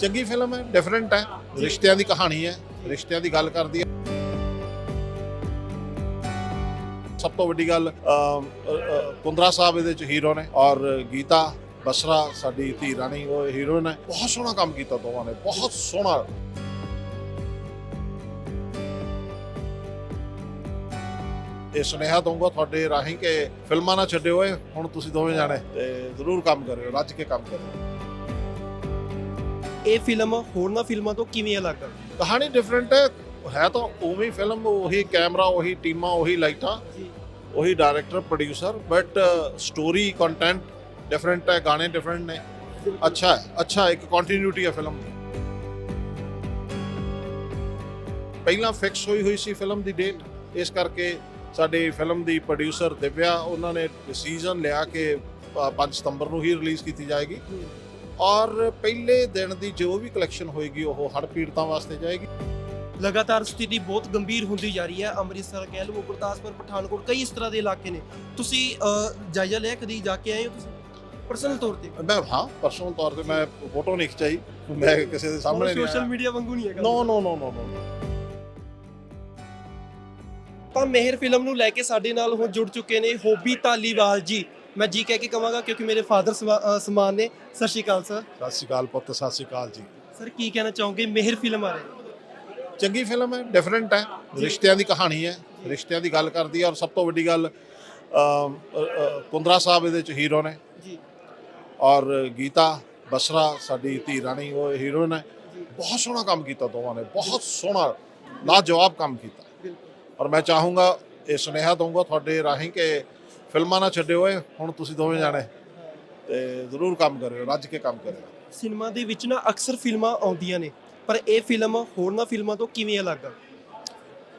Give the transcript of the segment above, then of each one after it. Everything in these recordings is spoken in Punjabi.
ਚੰਗੀ ਫਿਲਮ ਹੈ ਡਿਫਰੈਂਟ ਹੈ ਰਿਸ਼ਤਿਆਂ ਦੀ ਕਹਾਣੀ ਹੈ ਰਿਸ਼ਤਿਆਂ ਦੀ ਗੱਲ ਕਰਦੀ ਹੈ। ਸਭ ਤੋਂ ਵੱਡੀ ਗੱਲ ਅਮ, ਅ, ਅ, ਕੁੰਦਰਾ ਸਾਹਿਬ ਇਹਦੇ ਚ ਹੀਰੋ ਨੇ ਔਰ ਗੀਤਾ ਬਸਰਾ ਸਾਡੀ ਧੀ ਰਾਣੀ ਉਹ ਹੀਰੋਇਨ ਹੈ। ਬਹੁਤ ਸੋਹਣਾ ਕੰਮ ਕੀਤਾ ਦੋਵਾਂ ਨੇ ਬਹੁਤ ਸੋਹਣਾ। ਇਹ ਸੁਨੇਹਾ ਦਊਂਗਾ ਤੁਹਾਡੇ ਰਾਹੀਂ ਕਿ ਫਿਲਮਾਂ ਨਾ ਛੱਡਿਓ ਏ ਹੁਣ ਤੁਸੀਂ ਦੋਵੇਂ ਜਾਣੇ। ਤੇ ਜ਼ਰੂਰ ਕੰਮ ਕਰਿਓ ਰੱਜ ਕੇ ਕੰਮ ਕਰਿਓ। ਇਹ ਫਿਲਮ ਹੋਰਨਾਂ ਫਿਲਮਾਂ ਤੋਂ ਕਿਵੇਂ ਅਲੱਗ ਹੈ ਕਹਾਣੀ ਡਿਫਰੈਂਟ ਹੈ। ਹੈ ਤਾਂ ਉਵੇਂ ਫਿਲਮ ਉਹੀ ਕੈਮਰਾ ਉਹੀ ਟੀਮਾਂ ਉਹੀ ਲਾਈਟਾਂ ਉਹੀ director producer but story content different ਹੈ ਗਾਣੇ ਡਿਫਰੈਂਟ ਨੇ। ਅੱਛਾ ਹੈ ਅੱਛਾ ਇੱਕ ਕੰਟੀਨਿਊਟੀ ਹੈ ਫਿਲਮ ਦੀ। ਪਹਿਲਾਂ ਫਿਕਸ ਹੋਈ ਹੋਈ ਸੀ ਫਿਲਮ ਦੀ ਡੇਟ ਇਸ ਕਰਕੇ ਸਾਡੀ ਫਿਲਮ ਦੀ ਪ੍ਰੋਡਿਊਸਰ ਦਿਵਿਆ ਉਹਨਾਂ ਨੇ ਡਿਸੀਜਨ ਲਿਆ ਕਿ 5 ਸਤੰਬਰ ਨੂੰ ਹੀ ਰਿਲੀਜ਼ ਕੀਤੀ ਜਾਏਗੀ। ਔਰ ਪਹਿਲੇ ਦਿਨ ਦੀ ਜੋ ਵੀ ਕਲੈਕਸ਼ਨ ਹੋਏਗੀ ਉਹ ਹੜ੍ਹ ਪੀੜਤਾਂ ਵਾਸਤੇ ਜਾਏਗੀ। ਲਗਾਤਾਰ ਸਥਿਤੀ ਬਹੁਤ ਗੰਭੀਰ ਹੁੰਦੀ ਜਾ ਰਹੀ ਹੈ। ਅੰਮ੍ਰਿਤਸਰ ਕਹਿ ਲਓ ਗੁਰਦਾਸਪੁਰ ਪਠਾਨਕੋਟ ਕਈ ਇਸ ਤਰ੍ਹਾਂ ਦੇ ਇਲਾਕੇ ਨੇ। ਤੁਸੀਂ ਅਹ, ਜਾਇਜ਼ਾ ਲਿਆ ਕਦੀ ਜਾ ਕੇ ਆਏ ਹੋ ਤੁਸੀਂ? ਪਰਸਨਲ ਤੌਰ ਤੇ? ਮੈਂ ਹਾਂ ਪਰਸਨਲ ਤੌਰ ਤੇ ਮੈਂ ਫੋਟੋ ਨਹੀਂ ਖਿਚਾਈ। ਮੈਂ ਕਿਸੇ ਦੇ ਸਾਹਮਣੇ ਨਹੀਂ ਸੋਸ਼ਲ ਆਇਆ। ਮੀਡੀਆ ਵਾਂਗੂ ਨਹੀਂ ਹੈਗਾ। ਨੋ ਨੋ ਨੋ ਨੋ ਨੋ ਤਾਂ ਮਿਹਰ ਫਿਲਮ ਨੂੰ ਲੈ ਕੇ ਸਾਡੇ ਨਾਲ ਹੁਣ ਜੁੜ ਚੁੱਕੇ ਨੇ ਹੋਬੀ ਧਾਲੀਵਾਲ ਜੀ। ਮੈਂ ਜੀ ਕਹਿ ਕੇ ਕਵਾਂਗਾ ਕਿਉਂਕਿ ਮੇਰੇ ਫਾਦਰ ਸਮਾਨ ਨੇ। ਸਤਿ ਸ਼੍ਰੀ ਅਕਾਲ ਸਰ। ਸਤਿ ਸ਼੍ਰੀ ਅਕਾਲ ਪੁੱਤ ਸਤਿ ਸ਼੍ਰੀ ਅਕਾਲ ਜੀ। ਸਰ ਕੀ ਕਹਿਣਾ ਚਾਹੋਗੇ? ਮਿਹਰ ਫਿਲਮ ਆ ਰਹੀ ਚੰਗੀ ਫਿਲਮ ਹੈ ਡਿਫਰੈਂਟ ਹੈ। ਰਿਸ਼ਤਿਆਂ ਦੀ ਕਹਾਣੀ ਹੈ ਰਿਸ਼ਤਿਆਂ ਦੀ ਗੱਲ ਕਰਦੀ ਹੈ ਔਰ ਸਭ ਤੋਂ ਵੱਡੀ ਗੱਲ ਕੁੰਦਰਾ ਸਾਹਿਬ ਇਹਦੇ ਚ ਹੀਰੋ ਨੇ। ਜੀ। ਔਰ ਗੀਤਾ ਬਸਰਾ ਸਾਡੀ ਧੀ ਰਾਣੀ ਉਹ ਹੀਰੋਇਨ ਹੈ। ਬਹੁਤ ਸੋਹਣਾ ਕੰਮ ਕੀਤਾ ਦੋਵਾਂ ਨੇ ਬਹੁਤ ਸੋਹਣਾ ਲਾਜਵਾਬ ਕੰਮ ਕੀਤਾ। ਔਰ ਮੈਂ ਚਾਹੂੰਗਾ ਇਹ ਸੁਨੇਹਾ ਦਊਂਗਾ ਤੁਹਾਡੇ ਰਾਹੀਂ ਕਿ ਫਿਲਮਾਂ ਨਾ ਛੱਡਿਓ ਏ ਹੁਣ ਤੁਸੀਂ ਦੋਵੇਂ ਜਾਣੇ। ਤੇ ਜ਼ਰੂਰ ਕੰਮ ਕਰਿਓ ਰੱਜ ਕੇ ਕੰਮ ਕਰਿਓ। ਸਿਨੇਮਾ ਦੇ ਵਿੱਚ ਨਾ ਅਕਸਰ ਫਿਲਮਾਂ ਆਉਂਦੀਆਂ ਨੇ ਪਰ ਇਹ ਫਿਲਮ ਹੋਰਨਾਂ ਫਿਲਮਾਂ ਤੋਂ ਕਿਵੇਂ ਅਲੱਗ ਹੈ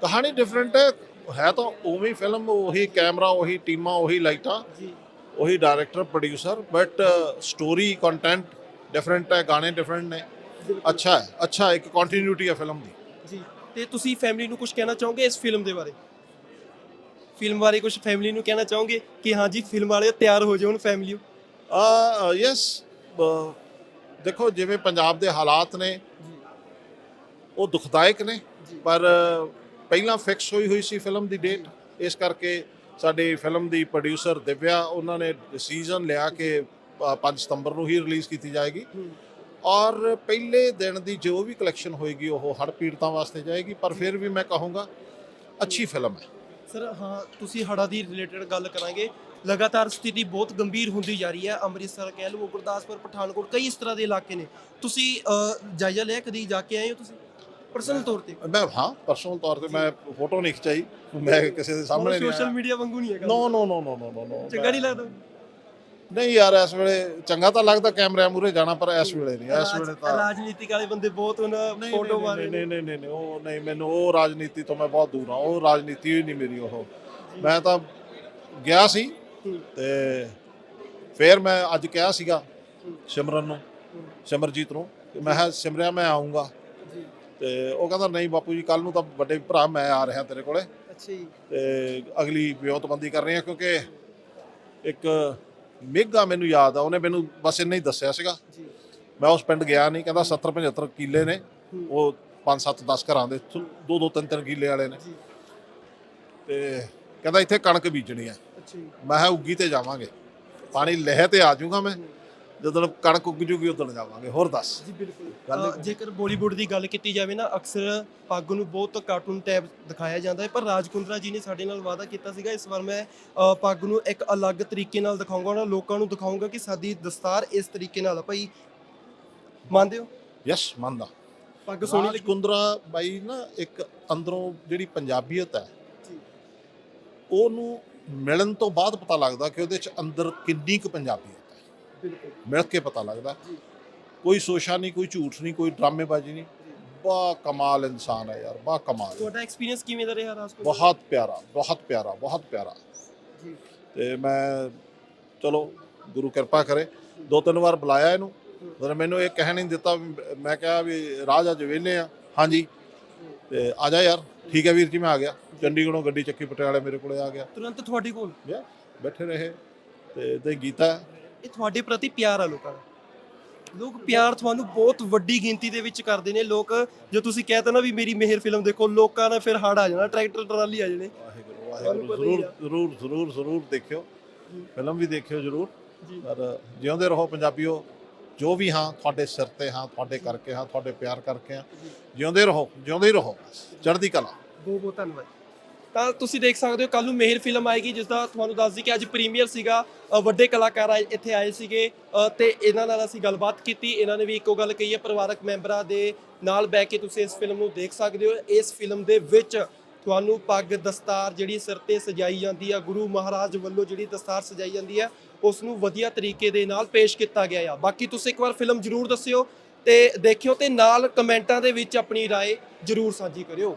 ਕਹਾਣੀ ਡਿਫਰੈਂਟ ਹੈ ਹੈ ਤਾਂ ਉਵੇਂ ਫਿਲਮ ਉਹੀ ਕੈਮਰਾ ਉਹੀ ਟੀਮਾਂ ਉਹੀ ਲਾਈਟਾਂ ਜੀ। ਉਹੀ director producer but story content different ਹੈ ਗਾਣੇ ਡਿਫਰੈਂਟ ਨੇ। ਅੱਛਾ ਹੈ ਅੱਛਾ ਇੱਕ ਕੰਟੀਨਿਊਟੀ ਹੈ ਫਿਲਮ ਦੀ। ਜੀ। ਤੇ ਤੁਸੀਂ ਫੈਮਿਲੀ ਨੂੰ ਕੁਝ ਕਹਿਣਾ ਚਾਹੋਗੇ ਇਸ ਫਿਲਮ ਦੇ ਬਾਰੇ? ਫਿਲਮ ਬਾਰੇ ਕੁਝ ਫੈਮਿਲੀ ਨੂੰ ਕਹਿਣਾ ਚਾਹੋਗੇ ਕਿ ਹਾਂ ਜੀ ਫਿਲਮ ਵਾਲੇ ਤਿਆਰ ਹੋ ਜਾਓ ਹੁਣ ਫੈਮਿਲੀ ਆ ਯੈਸ ਦੇਖੋ ਜਿਵੇਂ ਪੰਜਾਬ ਦੇ ਹਾਲਾਤ ਨੇ ਉਹ ਦੁਖਦਾਇਕ ਨੇ। ਪਰ ਪਹਿਲਾਂ ਫਿਕਸ ਹੋਈ ਹੋਈ ਸੀ ਫਿਲਮ ਦੀ ਡੇਟ ਇਸ ਕਰਕੇ ਸਾਡੀ ਫਿਲਮ ਦੀ ਪ੍ਰੋਡਿਊਸਰ ਦਿਵਿਆ ਉਹਨਾਂ ਨੇ ਡਿਸੀਜਨ ਲਿਆ ਕਿ 5 ਸਤੰਬਰ ਨੂੰ ਹੀ ਰਿਲੀਜ਼ ਕੀਤੀ ਜਾਏਗੀ। ਔਰ ਪਹਿਲੇ ਦਿਨ ਦੀ ਜੋ ਵੀ ਕਲੈਕਸ਼ਨ ਹੋਏਗੀ ਉਹ ਹੜ੍ਹ ਪੀੜਤਾਂ ਵਾਸਤੇ ਜਾਏਗੀ। ਪਰ ਫਿਰ ਵੀ ਮੈਂ ਕਹੂੰਗਾ ਅੱਛੀ ਫਿਲਮ ਹੈ। ਸਰ ਹਾਂ ਤੁਸੀਂ ਹੜਾ ਦੀ ਰਿਲੇਟਡ ਗੱਲ ਕਰਾਂਗੇ। ਲਗਾਤਾਰ ਸਥਿਤੀ ਬਹੁਤ ਗੰਭੀਰ ਹੁੰਦੀ ਜਾ ਰਹੀ ਹੈ। ਅੰਮ੍ਰਿਤਸਰ ਕਹਿ ਲਓ ਗੁਰਦਾਸਪੁਰ ਪਠਾਨਕੋਟ ਕਈ ਇਸ ਤਰ੍ਹਾਂ ਦੇ ਇਲਾਕੇ ਨੇ। ਤੁਸੀਂ ਅਹ, ਜਾਇਜ਼ਾ ਲਿਆ ਕਦੀ? ਜਾ ਕੇ ਆਏ ਹੋ ਤੁਸੀਂ? ਪਰਸਨਲ ਤੌਰ ਤੇ। ਮੈਂ ਹਾਂ ਪਰਸਨਲ ਤੌਰ ਤੇ ਮੈਂ ਫੋਟੋ ਨਹੀਂ ਖਿਚਾਈ। ਮੈਂ ਕਿਸੇ ਦੇ ਸਾਹਮਣੇ ਨਹੀਂ ਸੋਸ਼ਲ ਆਇਆ। ਮੀਡੀਆ ਵਾਂਗੂ ਨਹੀਂ ਹੈਗਾ। ਨੋ ਨੋ ਨੋ ਨੋ ਨੋ ਨੋ ਨੋ ਚੰਗਾ ਨਹੀਂ ਲੱਗਦਾ। ਨਹੀਂ ਯਾਰ ਇਸ ਵੇਲੇ ਚੰਗਾ ਤਾਂ ਲੱਗਦਾ ਕੈਮਰਿਆਂ ਮੂਰੇ ਜਾਣਾ ਪਰ ਇਸ ਵੇਲੇ ਨਹੀਂ ਇਸ ਵੇਲੇ ਤਾਂ ਰਾਜਨੀਤਿਕ ਵਾਲੇ ਬੰਦੇ ਬਹੁਤ ਉਹਨਾਂ ਫੋਟੋ ਮਾਰੇ ਨਹੀਂ ਨਹੀਂ ਨਹੀਂ ਉਹ ਨਹੀਂ ਮੈਨੂੰ ਉਹ ਰਾਜਨੀਤੀ ਤੋਂ ਮੈਂ ਬਹੁਤ ਦੂਰ ਹਾਂ ਉਹ ਰਾਜਨੀਤੀ ਹੀ ਨਹੀਂ ਮੇਰੀ ਉਹ। ਮੈਂ ਤਾਂ ਗਿਆ ਸੀ ਹੂੰ, ਤੇ ਫਿਰ ਮੈਂ ਅੱਜ ਕਿਹਾ ਸੀਗਾ ਹੂੰ, ਸਿਮਰਨ ਨੂੰ ਹੂੰ, ਸਿਮਰਜੀਤ ਨੂੰ ਕਿ ਮੈਂ ਸਿਮਰਿਆ ਮੈਂ ਆਉਂਗਾ ਤੇ ਉਹ ਕਹਿੰਦਾ ਨਹੀਂ ਬਾਪੂ ਜੀ ਕੱਲ ਨੂੰ ਤਾਂ ਵੱਡੇ ਭਰਾ ਮੈਂ ਆ ਰਿਹਾ ਤੇਰੇ ਕੋਲੇ। ਅੱਛਾ ਜੀ। ਤੇ ਅਗਲੀ ਵਿਉਂਤਬੰਦੀ ਕਰ ਰਹੇ ਆ ਕਿਉਂਕਿ ਇੱਕ ਮੇਗਾ ਮੈਨੂੰ ਯਾਦ ਆ ਉਹਨੇ ਮੈਨੂੰ ਬਸ ਇੰਨਾ ਹੀ ਦੱਸਿਆ ਸੀਗਾ। ਮੈਂ ਉਸ ਪਿੰਡ ਗਿਆ ਨਹੀਂ ਕਹਿੰਦਾ 70 75 ਕਿੱਲੇ ਨੇ। ਉਹ 5 7 10 ਘਰਾਂ ਦੇ ਦੋ ਦੋ ਤਿੰਨ ਤਿੰਨ ਕਿੱਲੇ ਵਾਲੇ ਨੇ। ਤੇ ਕਹਿੰਦਾ ਇੱਥੇ ਕਣਕ ਬੀਜਣੀ ਆ। ਮੈਂ ਕਿਹਾ ਉੱਗੀ ਤੇ ਜਾਵਾਂਗੇ। ਪਾਣੀ ਲਹਿ ਤੇ ਆ ਜਾਊਗਾ ਮੈਂ। ਜਦੋਂ ਕਣਕ ਉੱਗ ਜੂਗੀ ਉਦੋਂ ਜਾਵਾਂਗੇ ਹੋਰ ਦੱਸ। ਜੀ ਬਿਲਕੁਲ। ਜੇਕਰ ਬਾਲੀਵੁੱਡ ਦੀ ਗੱਲ ਕੀਤੀ ਜਾਵੇ ਨਾ ਅਕਸਰ ਪੱਗ ਨੂੰ ਬਹੁਤ ਕਾਰਟੂਨ ਟੈਬ ਦਿਖਾਇਆ ਜਾਂਦਾ ਹੈ ਪਰ ਰਾਜ ਕੁੰਦਰਾ ਜੀ ਨੇ ਸਾਡੇ ਨਾਲ ਵਾਅਦਾ ਕੀਤਾ ਸੀਗਾ ਇਸ ਵਾਰ ਮੈਂ ਪੱਗ ਨੂੰ ਇੱਕ ਅਲੱਗ ਤਰੀਕੇ ਨਾਲ ਦਿਖਾਊਂਗਾ ਉਹਨਾਂ ਲੋਕਾਂ ਨੂੰ ਦਿਖਾਊਂਗਾ ਕਿ ਸਾਡੀ ਦਸਤਾਰ ਇਸ ਤਰੀਕੇ ਨਾਲ ਆ। ਭਾਈ ਮੰਨਦੇ ਹੋ? ਯਸ ਮੰਨਦਾ। ਪੱਗ ਸੋਹਣੀ ਰਾਜ ਕੁੰਦਰਾ ਬਾਈ ਨਾ ਇੱਕ ਅੰਦਰੋਂ ਜਿਹੜੀ ਪੰਜਾਬੀਅਤ ਹੈ ਉਹਨੂੰ ਮਿਲਣ ਤੋਂ ਬਾਅਦ ਪਤਾ ਲੱਗਦਾ ਕਿ ਉਹਦੇ ਚ ਅੰਦਰ ਕਿੰਨੀ ਕੁ ਪੰਜਾਬੀਅਤ ਹੈ। ਮਿਲ ਕੇ ਪਤਾ ਲੱਗਦਾ। ਕੋਈ ਸੋਸ਼ਾ ਨਹੀਂ ਕੋਈ ਝੂਠ ਨਹੀਂ ਕੋਈ ਡਰਾਮੇਬਾਜ਼ੀ ਨਹੀਂ। ਬਾ ਕਮਾਲ ਇਨਸਾਨ ਹੈ ਯਾਰ ਬਾ ਕਮਾਲ। ਤੁਹਾਡਾ ਐਕਸਪੀਰੀਅੰਸ ਕਿਵੇਂ ਦਾ ਰਿਹਾ ਕੁੰਦਰਾ ਬਹੁਤ ਪਿਆਰਾ ਬਹੁਤ ਪਿਆਰਾ ਬਹੁਤ ਪਿਆਰਾ। ਜੀ ਤੇ ਮੈਂ ਚਲੋ ਗੁਰੂ ਕਿਰਪਾ ਕਰੇ। ਦੋ ਤਿੰਨ ਵਾਰ ਬੁਲਾਇਆ ਇਹਨੂੰ ਪਰ ਮੈਨੂੰ ਇਹ ਕਹਿ ਨਹੀਂ ਦਿੱਤਾ ਮੈਂ ਕਿਹਾ ਵੀ ਰਾਜ ਅੱਜ ਵਿਹਲੇ ਆ। ਹਾਂਜੀ। ਤੇ ਆ ਜਾ ਯਾਰ ਠੀਕ ਹੈ ਵੀਰ ਜੀ ਮੈਂ ਆ ਗਿਆ। ਚੰਡੀਗੜ੍ਹੋਂ ਗੱਡੀ ਚੱਕੀ ਪਟਿਆਲੇ ਮੇਰੇ ਕੋਲੇ ਆ ਗਿਆ। ਤੁਰੰਤ ਤੁਹਾਡੇ ਕੋਲ? ਬੈਠੇ ਰਹੇ। ਤੇ ਤੇ ਗੀਤਾ ਇਹ ਤੁਹਾਡੇ ਪ੍ਰਤੀ ਪਿਆਰ ਆ ਲੋਕਾਂ ਦਾ। ਲੋਕ ਪਿਆਰ ਤੁਹਾਨੂੰ ਬਹੁਤ ਵੱਡੀ ਗਿਣਤੀ ਦੇ ਵਿੱਚ ਕਰਦੇ ਨੇ। ਲੋਕ ਜੋ ਤੁਸੀਂ ਕਹਿਤਾ ਨਾ ਵੀ ਮੇਰੀ ਮਿਹਰ ਫਿਲਮ ਦੇਖੋ ਲੋਕਾਂ ਨੇ ਫਿਰ ਹੜ ਆ ਜਾਣਾ ਟਰੈਕਟਰ ਟਰਾਲੀ ਆ ਜਾਣੇ। ਵਾਹਿਗੁਰੂ ਵਾਹਿਗੁਰੂ ਜ਼ਰੂਰ। ਜ਼ਰੂਰ ਜ਼ਰੂਰ ਜ਼ਰੂਰ ਦੇਖਿਓ। ਫਿਲਮ ਵੀ ਦੇਖਿਓ ਜ਼ਰੂਰ। ਪਰ ਜਿਉਂਦੇ ਰਹੋ ਪੰਜਾਬੀਓ ਜੋ ਵੀ ਹਾਂ ਤੁਹਾਡੇ ਸਿਰ ਤੇ ਹਾਂ ਤੁਹਾਡੇ ਕਰਕੇ ਹਾਂ ਤੁਹਾਡੇ ਪਿਆਰ ਕਰਕੇ ਹਾਂ। ਜਿਉਂਦੇ ਰਹੋ ਜਿਉਂਦੇ ਰਹੋ। ਚੜ੍ਹਦੀ ਕਲਾ। ਬਹੁਤ ਬਹੁਤ ਧੰਨਵਾਦ। ਤਾਂ ਤੁਸੀਂ ਦੇਖ ਸਕਦੇ ਹੋ ਕੱਲ ਨੂੰ ਮਿਹਰ ਫਿਲਮ ਆਏਗੀ ਜਿਸ ਦਾ ਤੁਹਾਨੂੰ ਦੱਸ ਦਈ ਕਿ ਅੱਜ ਪ੍ਰੀਮੀਅਰ ਸੀਗਾ ਅ, ਵੱਡੇ ਕਲਾਕਾਰ ਆਏ ਇੱਥੇ ਆਏ ਸੀਗੇ ਅ, ਤੇ ਇਹਨਾਂ ਨਾਲ ਅਸੀਂ ਗੱਲਬਾਤ ਕੀਤੀ ਇਹਨਾਂ ਨੇ ਵੀ ਇੱਕੋ ਗੱਲ ਕਹੀ ਹੈ ਪਰਿਵਾਰਕ ਮੈਂਬਰਾਂ ਦੇ ਨਾਲ ਬਹਿ ਕੇ ਤੁਸੀਂ ਇਸ ਫਿਲਮ ਨੂੰ ਦੇਖ ਸਕਦੇ ਹੋ ਇਸ ਫਿਲਮ ਦੇ ਵਿੱਚ ਤੁਹਾਨੂੰ ਪੱਗ ਦਸਤਾਰ ਜਿਹੜੀ ਸਿਰ ਤੇ ਸਜਾਈ ਜਾਂਦੀ ਆ ਗੁਰੂ ਮਹਾਰਾਜ ਵੱਲੋਂ ਜਿਹੜੀ ਦਸਤਾਰ ਸਜਾਈ ਜਾਂਦੀ ਆ ਉਸ ਨੂੰ ਵਧੀਆ ਤਰੀਕੇ ਦੇ ਨਾਲ ਪੇਸ਼ ਕੀਤਾ ਗਿਆ ਆ ਬਾਕੀ ਤੁਸੀਂ ਇੱਕ ਵਾਰ ਫਿਲਮ ਜ਼ਰੂਰ ਦੱਸਿਓ ਤੇ ਦੇਖਿਓ ਤੇ ਨਾਲ ਕਮੈਂਟਾਂ ਦੇ ਵਿੱਚ ਆਪਣੀ رائے ਜ਼ਰੂਰ ਸਾਂਝੀ ਕਰਿਓ